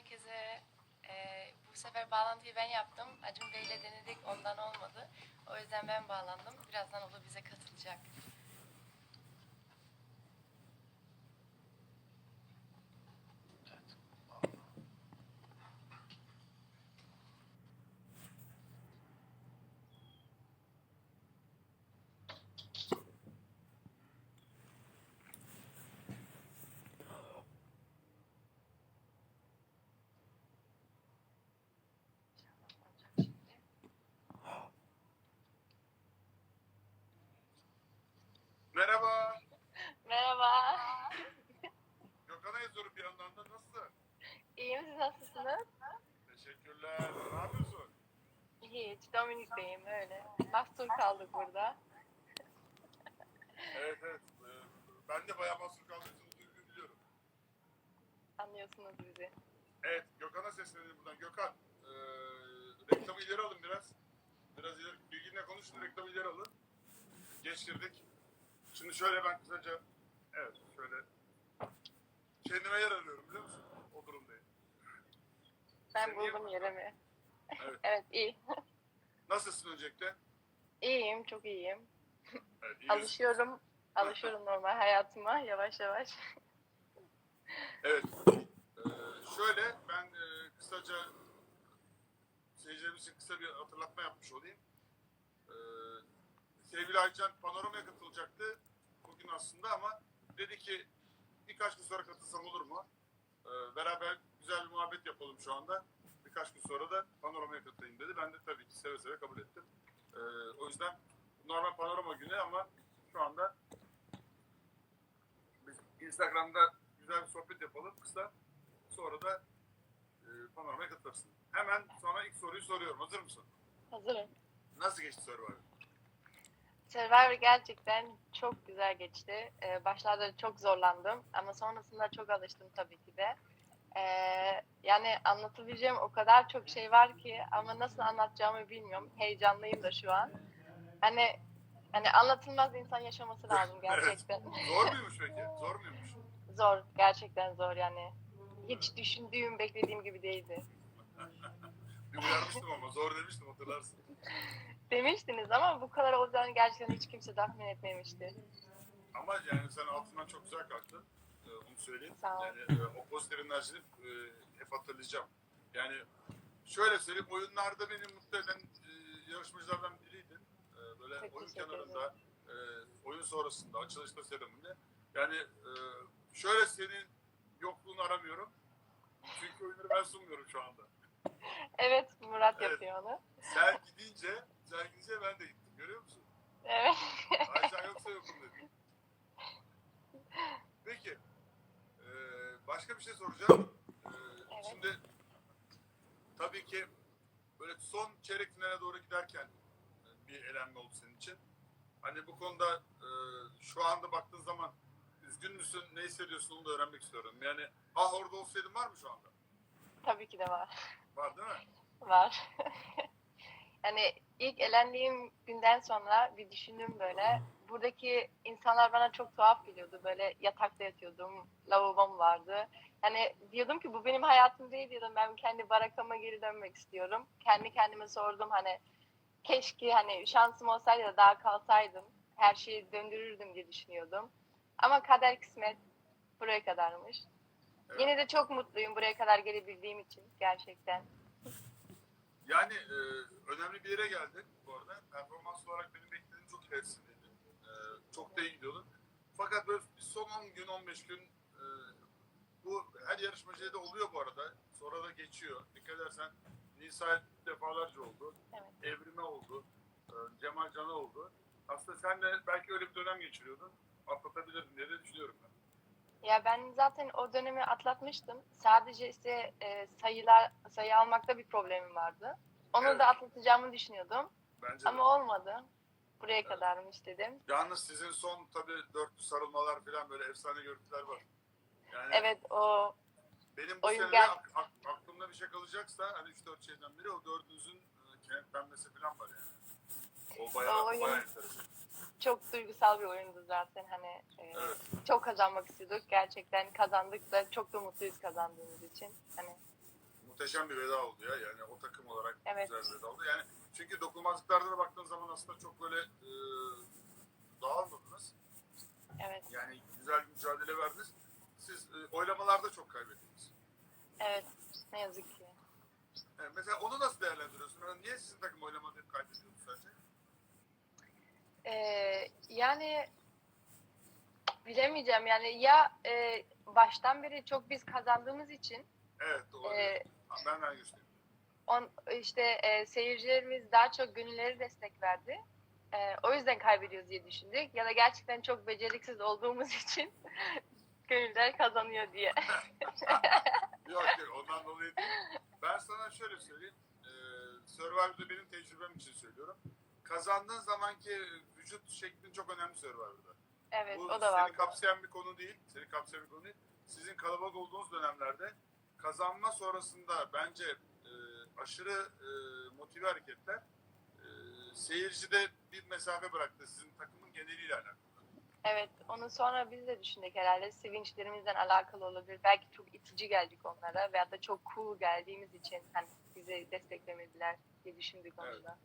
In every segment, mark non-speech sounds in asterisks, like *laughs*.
herkese. Ee, bu sefer bağlantıyı ben yaptım. Acun Bey'le denedik, ondan olmadı. O yüzden ben bağlandım. Birazdan da bize katılacak. Olacak şimdi. Merhaba. Merhaba. Gökhan'a yazıyorum bir yandan da. Nasılsın? İyiyim, siz nasılsınız? Teşekkürler. Ne yapıyorsun? Hiç, Dominik Bey'im öyle. Mahsur kaldık burada. Evet evet. Ee, ben de bayağı mahsur için üzüldüğümü biliyorum. Anlıyorsunuz bizi. Evet Gökhan'a seslenelim buradan. Gökhan. ee, reklamı ileri alın biraz. Biraz ileri. Bilginle konuşun reklamı ileri alın. Geç girdik. Şimdi şöyle ben kısaca evet şöyle kendime yer arıyorum biliyor musun? O durumdayım. Ben buldum yerim. yerimi. Evet. *laughs* evet, iyi. Nasılsın öncelikle? İyiyim, çok iyiyim. Evet, iyiyiz. Alışıyorum, alışıyorum normal hayatıma yavaş yavaş. Evet. Ee, şöyle ben e, kısaca seyircilerimiz için kısa bir hatırlatma yapmış olayım. Ee, sevgili Aycan panoramaya katılacaktı bugün aslında ama dedi ki birkaç gün sonra katılsam olur mu? Ee, beraber güzel bir muhabbet yapalım şu anda. Birkaç gün sonra da panoramaya katılayım dedi. Ben de tabii ki seve seve kabul ettim. Ee, o yüzden normal panorama günü ama şu anda biz Instagram'da güzel bir sohbet yapalım kısa. Sonra da e, panoramaya katılırsın. Hemen sana ilk soruyu soruyorum. Hazır mısın? Hazırım. Nasıl geçti Survivor? Survivor gerçekten çok güzel geçti. Ee, başlarda çok zorlandım ama sonrasında çok alıştım tabii ki de. Ee, yani anlatabileceğim o kadar çok şey var ki ama nasıl anlatacağımı bilmiyorum. Heyecanlıyım da şu an. Hani hani anlatılmaz insan yaşaması lazım *laughs* gerçekten. Zor muymuş peki? Zor muymuş? zor, gerçekten zor yani. Hiç düşündüğüm, beklediğim gibi değildi. *laughs* Bir uyarmıştım ama zor demiştim hatırlarsın. Demiştiniz ama bu kadar olacağını gerçekten hiç kimse tahmin etmemişti. Ama yani sen altından çok güzel kalktın. Ee, onu söyleyeyim. Yani e, o pozitif enerjini e, hep hatırlayacağım. Yani şöyle söyleyeyim oyunlarda beni mutlu eden e, yarışmacılardan biriydin. Böyle Çok oyun kenarında, oyun sonrasında, açılışta seremonide. Yani şöyle senin yokluğunu aramıyorum. Çünkü oyunları ben sunmuyorum şu anda. Evet, Murat Evet. yapıyor onu. Sen gidince, sen gidince ben de gittim. Görüyor musun? Evet. Ayşen yoksa yokum dedi. Peki. Ee, başka bir şey soracağım. Ee, Evet. Şimdi tabii ki böyle son çeyrek finale doğru giderken e, bir elenme oldu senin için. Hani bu konuda e, şu anda baktığın zaman üzgün müsün, ne hissediyorsun onu da öğrenmek istiyorum. Yani ah orada olsaydın var mı şu anda? Tabii ki de var. Var değil mi? Var. *laughs* yani ilk elendiğim günden sonra bir düşündüm böyle. Buradaki insanlar bana çok tuhaf geliyordu. Böyle yatakta yatıyordum. Lavabom vardı. Yani diyordum ki bu benim hayatım değil diyordum. Ben kendi barakama geri dönmek istiyorum. Kendi kendime sordum hani keşke hani şansım olsaydı da daha kalsaydım. Her şeyi döndürürdüm diye düşünüyordum. Ama kader kısmet buraya kadarmış. Yine de çok mutluyum buraya kadar gelebildiğim için gerçekten. Yani e, önemli bir yere geldin bu arada. Performans olarak benim beklediğim çok ilerisindeydin. Çok da iyi gidiyordun. Fakat böyle son 10 gün, 15 gün e, bu her yarışmacıya da oluyor bu arada. Sonra da geçiyor. Dikkat edersen Nisa defalarca oldu. Evet. Evrime oldu. E, Cemal Can'a oldu. Aslında sen de belki öyle bir dönem geçiriyordun. Atlatabilirdin diye de düşünüyorum ben. Ya ben zaten o dönemi atlatmıştım. Sadece işte e, sayılar sayı almakta bir problemim vardı. Onu Evet. da atlatacağımı düşünüyordum. Bence de. Ama olmadı. Buraya kadarmış dedim. Yalnız sizin son tabii dörtlü sarılmalar falan böyle efsane görüntüler var. Yani Evet o Benim bu Oyun sene gel- ak- ak- aklımda bir şey kalacaksa hani 3-4 şeyden biri o dördünüzün e, kenetlenmesi falan var yani. O bayağı, O oyun- bayağı enteresan. çok duygusal bir oyundu zaten. Hani e, Evet. çok kazanmak istiyorduk. Gerçekten kazandık da çok da mutluyuz kazandığımız için. Hani muhteşem bir veda oldu ya. Yani o takım olarak Evet. güzel bir veda oldu. Yani çünkü dokunmazlıklarda da baktığın zaman aslında çok böyle e, dağılmadınız. Evet. Yani güzel bir mücadele verdiniz. Siz e, oylamalarda çok kaybettiniz. Evet. Ne yazık ki. Yani mesela onu nasıl değerlendiriyorsun? Yani niye sizin takım oylamadı hep kaybediyordu sence? Ee, yani bilemeyeceğim yani ya e, baştan beri çok biz kazandığımız için Evet doğru. e, ben de aynı düşünüyorum. On, işte e, seyircilerimiz daha çok gönülleri destek verdi. E, o yüzden kaybediyoruz diye düşündük. Ya da gerçekten çok beceriksiz olduğumuz *laughs* için gönüller kazanıyor diye. *laughs* Yok yok ondan dolayı değil. Ben sana şöyle söyleyeyim. Ee, Survivor'da benim tecrübem için söylüyorum. Kazandığın zamanki vücut şeklin çok önemli Survivor'da. Evet Bu o da var. seni kapsayan bir konu değil. Seni kapsayan bir konu değil. Sizin kalabalık olduğunuz dönemlerde kazanma sonrasında bence e, aşırı e, motive hareketler e, seyircide bir mesafe bıraktı sizin takımın geneliyle alakalı. Evet onu sonra biz de düşündük herhalde. Sevinçlerimizden alakalı olabilir. Belki çok itici geldik onlara veyahut da çok cool geldiğimiz için hani bizi desteklemediler diye düşündük onu Evet. da.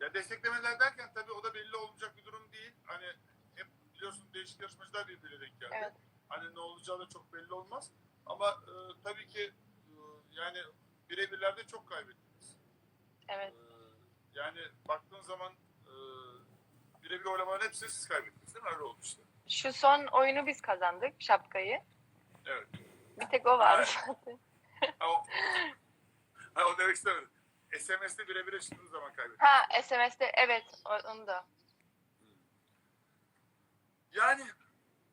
Ya desteklemeler derken tabii o da belli olmayacak bir durum değil. Hani hep biliyorsun değişik yarışmacılar birbirine denk geldi. Evet. Hani ne olacağı da çok belli olmaz. Ama e, tabii birebirlerde çok kaybettiniz. Evet. E, yani baktığın zaman e, birebir oylamaların hepsini siz kaybettiniz değil mi? Öyle oldu işte. Şu son oyunu biz kazandık şapkayı. Evet. Bir tek o vardı Evet. zaten. Ha, o, ha, o demek istemedim. SMS'te birebir eşittiğiniz zaman kaybettiniz. Ha SMS'te evet onu da. Yani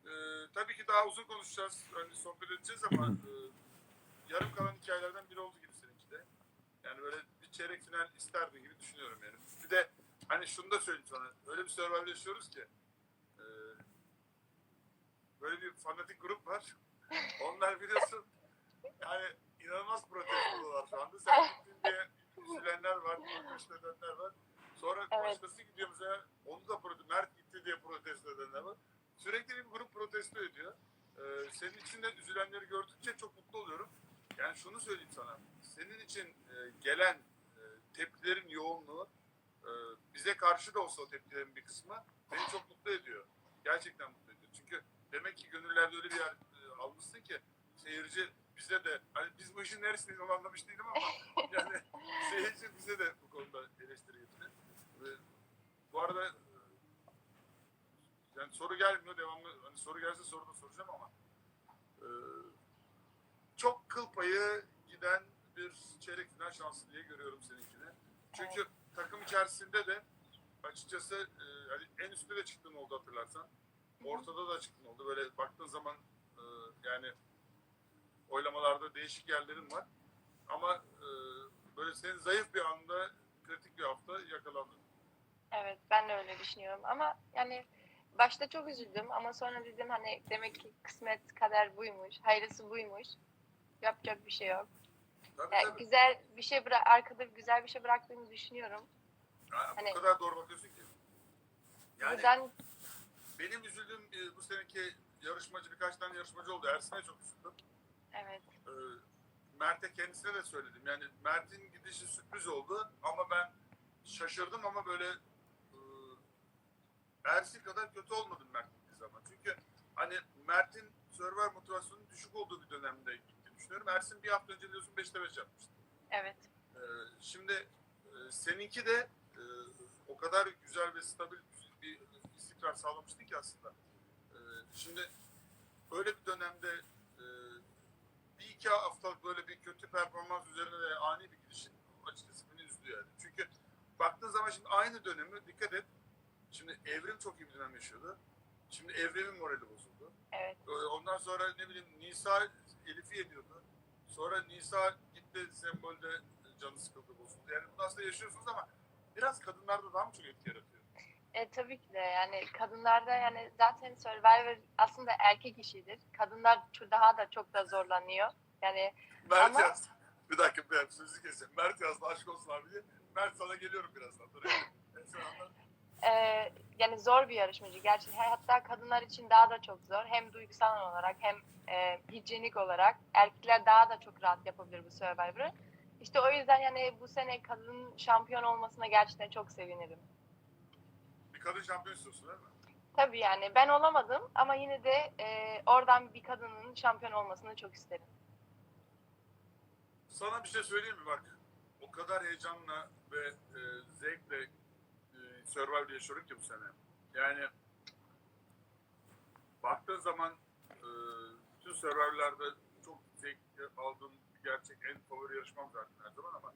e, tabii ki daha uzun konuşacağız. Hani sohbet edeceğiz ama e, yarım kalan hikayelerden biri oldu. Yani böyle bir çeyrek final isterdi gibi düşünüyorum yani. Bir de hani şunu da söyleyeyim sana. Öyle bir Survivor yaşıyoruz ki e, böyle bir fanatik grup var. Onlar biliyorsun yani inanılmaz protestolar şu anda. Sen gittin diye üzülenler var, protesto edenler var. Sonra Evet. başkası gidiyor mesela onu da protesto, Mert gitti diye protesto edenler var. Sürekli bir grup protesto ediyor. Ee, senin için de üzülenleri gördükçe çok mutlu oluyorum. Yani şunu söyleyeyim sana. Senin için e, gelen e, tepkilerin yoğunluğu e, bize karşı da olsa o tepkilerin bir kısmı beni çok mutlu ediyor. Gerçekten mutlu ediyor. Çünkü demek ki gönüllerde öyle bir yer e, almışsın ki seyirci bize de hani biz bu işin neresindeyiz onu anlamış değilim ama *laughs* yani seyirci bize de bu konuda eleştiri getiriyor. Ve bu arada e, yani soru gelmiyor devamlı hani soru gelse soru da soracağım ama e, çok kıl payı giden bir çeyrek final şansı diye görüyorum seninkini. Çünkü takım içerisinde de açıkçası e, hani en üstte de çıktığın oldu hatırlarsan. Ortada da çıktın oldu. Böyle baktığın zaman e, yani oylamalarda değişik yerlerin var. Ama e, böyle senin zayıf bir anda kritik bir hafta yakalandın. Evet ben de öyle düşünüyorum ama yani başta çok üzüldüm ama sonra dedim hani demek ki kısmet kader buymuş, hayırlısı buymuş. Yapacak bir şey yok. Tabii Yani tabii. güzel bir şey bıra- arkada güzel bir şey bıraktığımı düşünüyorum. Ya, hani- bu kadar doğru bakıyorsun ki. Yani Buradan benim üzüldüğüm e, bu seneki yarışmacı birkaç tane yarışmacı oldu. Ersin'e çok üzüldüm. evet Ee, Mert'e kendisine de söyledim. Yani Mert'in gidişi sürpriz oldu ama ben şaşırdım ama böyle e, Ersin kadar kötü olmadım Mert gittiği zaman. Çünkü hani Mert'in server motivasyonunun düşük olduğu bir dönemde düşünüyorum. Ersin bir hafta önce diyorsun 5'te 5 yapmıştı. evet Ee, şimdi e, seninki de e, o kadar güzel ve stabil bir istikrar sağlamıştı ki aslında. Ee, şimdi öyle bir dönemde e, bir iki haftalık böyle bir kötü performans üzerine de ani bir gidişin açıkçası beni üzdü yani. Çünkü baktığın zaman şimdi aynı dönemi dikkat et. Şimdi Evrim çok iyi bir dönem yaşıyordu. Şimdi Evrim'in morali bozuldu. evet Ee, Ondan sonra ne bileyim Nisa Elif'i yeniyordu. Sonra Nisa gitti sembolde canı sıkıldı bozuldu. Yani bunu aslında yaşıyorsunuz ama biraz kadınlarda daha mı çok etki yaratıyor? E, tabii ki de yani kadınlarda yani zaten Survivor aslında erkek işidir. Kadınlar daha da çok da zorlanıyor. Yani Mert Ama- yazdı. Bir dakika bir dakika sözü keseceğim. Mert yazdı aşk olsun abi diye. Mert sana geliyorum birazdan. Dur. E, yani zor bir yarışmacı gerçekten. Hatta kadınlar için daha da çok zor. Hem duygusal olarak hem e, hijyenik olarak erkekler daha da çok rahat yapabilir bu Survivor'ı. İşte o yüzden yani bu sene kadın şampiyon olmasına gerçekten çok sevinirim. Bir kadın şampiyon istiyorsun değil mi? Tabii yani ben olamadım ama yine de e, oradan bir kadının şampiyon olmasını çok isterim. Sana bir şey söyleyeyim mi bak? O kadar heyecanla ve e, zevkle Survivor yaşıyorum ki bu sene. Yani baktığın zaman e, bütün Survivor'larda çok zevk aldığım bir gerçek en favori yarışmam zaten her zaman ama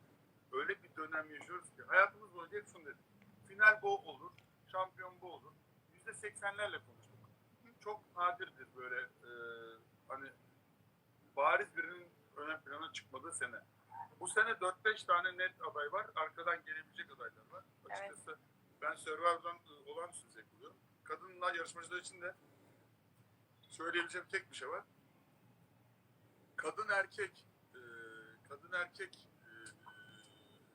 öyle bir dönem yaşıyoruz ki hayatımız boyunca hep şunu dedik. Final bu olur, şampiyon bu olur. Yüzde seksenlerle konuştuk. Çok nadirdir böyle e, hani bariz birinin ön plana çıkmadığı sene. Bu sene 4-5 tane net aday var. Arkadan gelebilecek adaylar var. Açıkçası ben Survivor'dan e, olağanüstü zevk alıyorum. Kadınlar yarışmacılar için de söyleyebileceğim tek bir şey var. Kadın erkek e, kadın erkek e,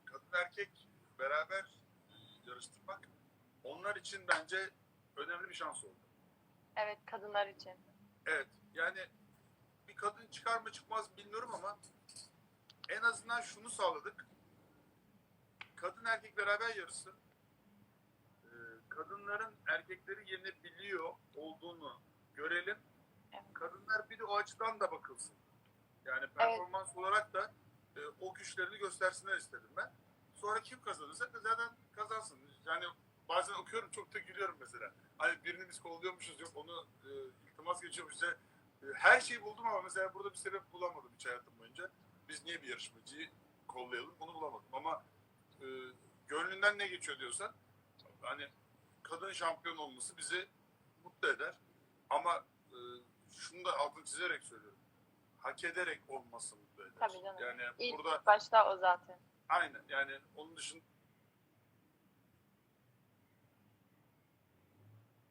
kadın erkek beraber e, yarıştırmak onlar için bence önemli bir şans oldu. Evet kadınlar için. Evet yani bir kadın çıkar mı çıkmaz bilmiyorum ama en azından şunu sağladık. Kadın erkek beraber yarışsın. Kadınların erkekleri yenebiliyor olduğunu görelim. Evet. Kadınlar bir de o açıdan da bakılsın. Yani performans olarak da e, o güçlerini göstersinler istedim ben. Sonra kim kazanırsa zaten kazansın. Yani bazen okuyorum çok da gülüyorum mesela. Hani birini biz kolluyormuşuz yok onu e, iltimas geçiyormuş. İşte, e, her şeyi buldum ama mesela burada bir sebep bulamadım hiç hayatım boyunca. Biz niye bir yarışmacıyı kollayalım onu bulamadım. Ama e, gönlünden ne geçiyor diyorsan hani kadın şampiyon olması bizi mutlu eder. Ama e, şunu da altını çizerek söylüyorum. Hak ederek olması mutlu eder. Tabii canım. Yani İlk burada başta o zaten. aynen yani onun dışında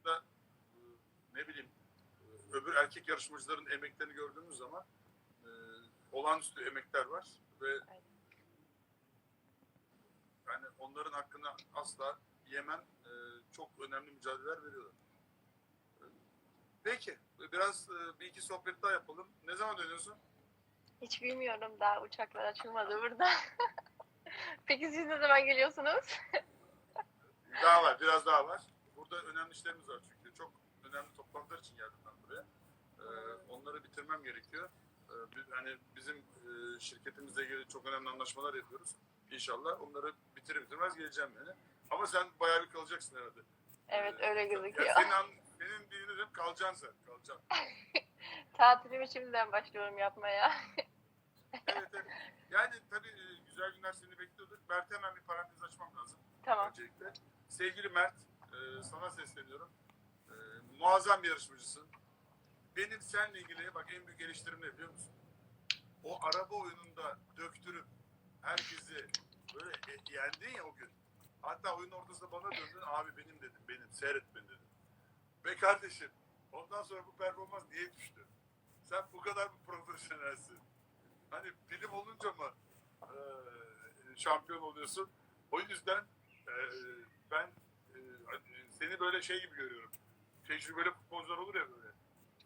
da e, ne bileyim e, öbür erkek yarışmacıların emeklerini gördüğümüz zaman e, olağanüstü emekler var ve Aynen. yani onların hakkını asla yemem çok önemli mücadeleler veriyorlar. E, Peki biraz e, bir iki sohbet daha yapalım. Ne zaman dönüyorsun? Hiç bilmiyorum daha uçaklar açılmadı burada. *laughs* Peki siz ne zaman geliyorsunuz? Daha var, biraz daha var. Burada önemli işlerimiz var çünkü. Çok önemli toplantılar için geldim ben buraya. Ee, onları bitirmem gerekiyor. Ee, hani bizim e, şirketimizle ilgili çok önemli anlaşmalar yapıyoruz. İnşallah onları bitirir bitirmez geleceğim yani. Ama sen bayağı bir kalacaksın herhalde. Evet Ee, öyle gözüküyor. senin, an, senin kalacaksın sen. Kalacaksın. *laughs* Tatilimi şimdiden başlıyorum yapmaya. Evet, evet. Yani tabii e, güzel günler seni bekliyordur. Mert hemen bir parantez açmam lazım. tamam. öncelikle. Sevgili Mert, e, sana sesleniyorum. E, muazzam bir yarışmacısın. Benim seninle ilgili bak en büyük eleştirim ne biliyor musun? O araba oyununda döktürüp herkesi böyle e, yendin ya o gün. Hatta oyunun ortasında bana döndün abi benim dedim benim seyret beni dedim. Ve kardeşim ondan sonra bu performans niye düştü? Sen bu kadar mı profesyonelsin? Hani film olunca mı e, şampiyon oluyorsun? O yüzden e, ben e, seni böyle şey gibi görüyorum. Tecrübeli futbolcular olur ya böyle.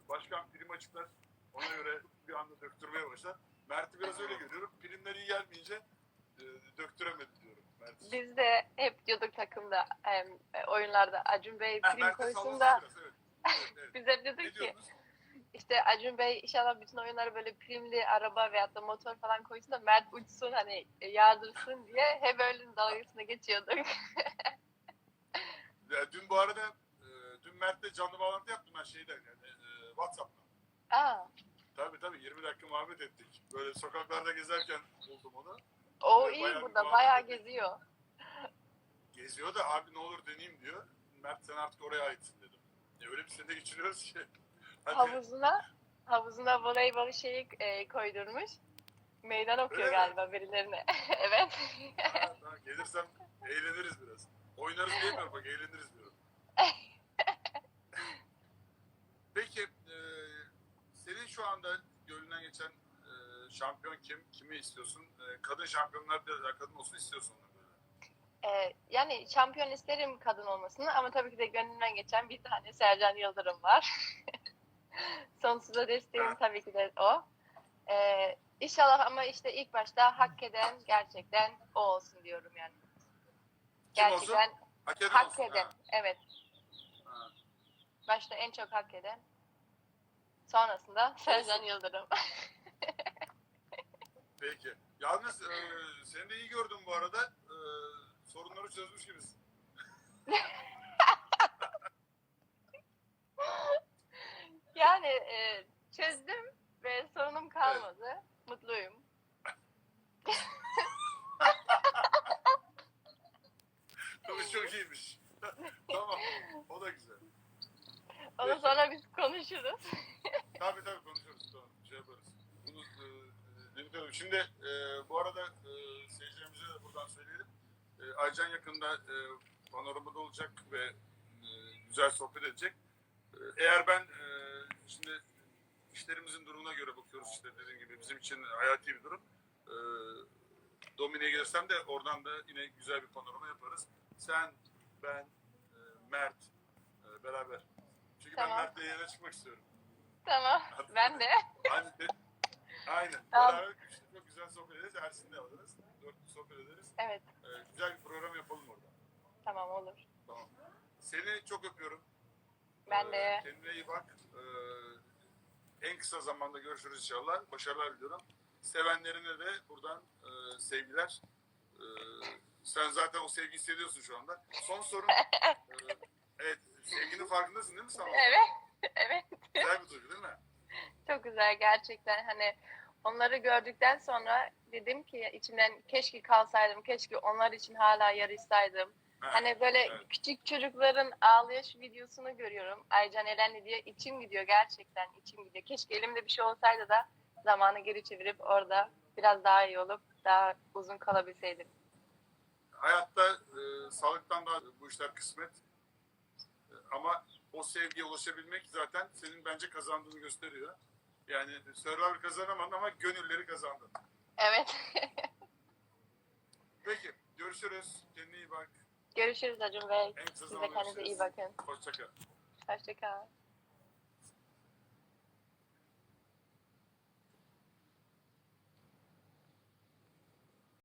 Başkan prim açıklar. Ona göre bir anda döktürmeye başlar. Mert'i biraz öyle görüyorum. Primler iyi gelmeyince e, döktüremedi. Biz de hep diyorduk takımda e, oyunlarda Acun Bey Ha, prim koysun sallasın da biraz, evet. Evet, evet. *laughs* biz hep diyorduk ki işte Acun Bey inşallah bütün oyunlara böyle primli araba veyahut da motor falan koysun da Mert uçsun hani e, yardırsın diye hep öyle dalgasına geçiyorduk. *laughs* Ya, dün bu arada e, dün Mert'le canlı bağlantı yaptım ben şeyden yani e, Whatsapp'tan. Aa, Tabii tabii 20 dakika muhabbet ettik. Böyle sokaklarda gezerken buldum onu. O Bayağı iyi bir burada bayağı geziyor. Geziyor da abi ne olur deneyeyim diyor. Mert sen artık oraya aitsin dedim. Ya öyle bir sene geçiriyoruz ki. *laughs* Hadi. Havuzuna havuzuna voleybol şeyi e, koydurmuş. Meydan okuyor Öyle mi? galiba birilerine. *laughs* evet. Ha, ha, gelirsem eğleniriz biraz. Oynarız diyemiyorum bak eğleniriz diyorum. *laughs* Peki e, senin şu anda gönlünden geçen e, şampiyon kim? Kimi istiyorsun? E, kadın şampiyonlar biraz daha kadın olsun istiyorsun onu böyle. E, yani şampiyon isterim kadın olmasını ama tabii ki de gönlümden geçen bir tane Sercan Yıldırım var. *laughs* Sonsuza desteğim Evet. tabii ki de o. Ee, inşallah ama işte ilk başta hak eden gerçekten o olsun diyorum yani. Kim olsun? Gerçekten Hak eden hak olsun. eden. Ha, Evet. ha. Başta en çok hak eden. Sonrasında Sercan Yıldırım. *laughs* Peki. Yalnız e, seni de iyi gördüm bu arada. E, sorunları çözmüş gibisin. *laughs* yani e, çözdüm ve sorunum kalmadı. Mutluyum. Bu çok iyiymiş. tamam. O da güzel. Onu Peki. sonra biz konuşuruz. Tabii tabii konuşuruz. Tamam. Şey yaparız. Bunu e, e, dinletelim. Şimdi e, bu arada e, seyircilerimize de buradan söyleyelim. E, Yakında e, panoramada olacak ve e, güzel sohbet edecek. E, eğer ben e, şimdi işlerimizin durumuna göre bakıyoruz işte dediğim gibi bizim için hayati bir durum. E, Domine'ye gelirsem de oradan da yine güzel bir panorama yaparız. Sen, ben, e, Mert e, beraber. Çünkü Tamam. ben Mert'le yere çıkmak istiyorum. Tamam. Ben de. *laughs* Aynen. de- Aynen. Tamam. Beraber üçlü çok güzel sohbet ederiz. Ersin'le alırız. Dörtlü sohbet ederiz. Evet. Ee, güzel bir program yapalım orada. Tamam olur. Tamam. Seni çok öpüyorum. Ben de. Ee, kendine iyi bak. Ee, en kısa zamanda görüşürüz inşallah. Başarılar diliyorum. Sevenlerine de buradan e, sevgiler. Ee, sen zaten o sevgi hissediyorsun şu anda. Son sorun. *laughs* Ee, evet. Sevginin farkındasın değil mi sen? Evet. *laughs* Evet. Güzel bir duygu değil mi? Çok güzel gerçekten. Hani onları gördükten sonra dedim ki içimden keşke kalsaydım, keşke onlar için hala yarışsaydım. Ha, Hani böyle evet. küçük çocukların ağlayış videosunu görüyorum. Aycan Elenli diye içim gidiyor gerçekten içim gidiyor. Keşke elimde bir şey olsaydı da zamanı geri çevirip orada biraz daha iyi olup daha uzun kalabilseydim. hayatta e, sağlıktan daha bu işler kısmet. E, ama o sevgiye ulaşabilmek zaten senin bence kazandığını gösteriyor. Yani Survivor kazanamadın ama gönülleri kazandın. Evet. *laughs* Peki görüşürüz. Kendine iyi bak. Görüşürüz Acun Bey. En kısa Siz de zamanda kendinize iyi bakın. Hoşça kal. Hoşçakalın.